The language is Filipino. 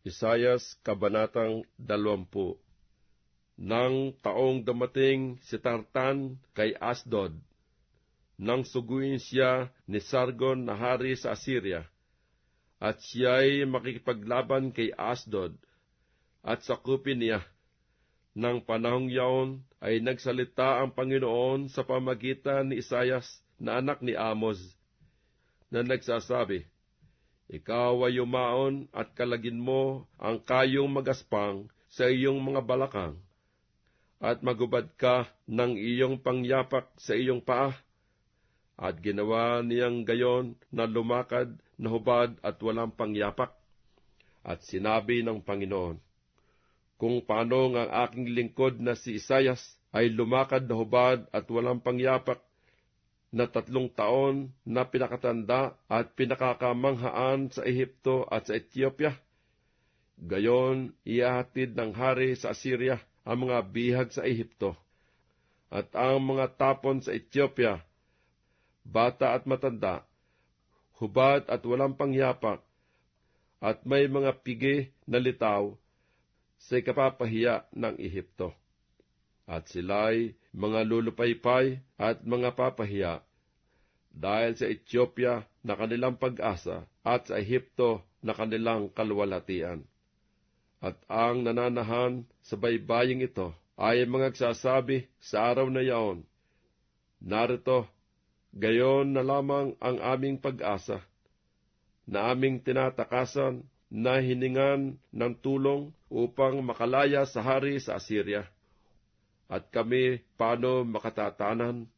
Isayas Kabanatang 20 Nang taong dumating si Tartan kay Asdod, nang suguin siya ni Sargon na hari sa Assyria, at siya'y makikipaglaban kay Asdod, at sakupin niya. Nang panahong yaon ay nagsalita ang Panginoon sa pamagitan ni Isayas na anak ni Amos, na nagsasabi, ikaw ay yumaon at kalagin mo ang kayong magaspang sa iyong mga balakang, at magubad ka ng iyong pangyapak sa iyong paa. At ginawa niyang gayon na lumakad na hubad at walang pangyapak. At sinabi ng Panginoon, Kung paano ang aking lingkod na si Isayas ay lumakad na hubad at walang pangyapak na tatlong taon na pinakatanda at pinakakamanghaan sa Ehipto at sa Ethiopia. Gayon, iyahatid ng hari sa Assyria ang mga bihag sa Ehipto, at ang mga tapon sa Ethiopia, bata at matanda, hubad at walang pangyapak, at may mga pigi na litaw sa kapapahiya ng Ehipto at sila'y mga lulupaypay at mga papahiya, dahil sa Ethiopia na kanilang pag-asa at sa Ehipto na kanilang kalwalatian. At ang nananahan sa baybaying ito ay mga nagsasabi sa araw na yaon, Narito, gayon na lamang ang aming pag-asa, na aming tinatakasan na hiningan ng tulong upang makalaya sa hari sa Assyria at kami paano makatatanan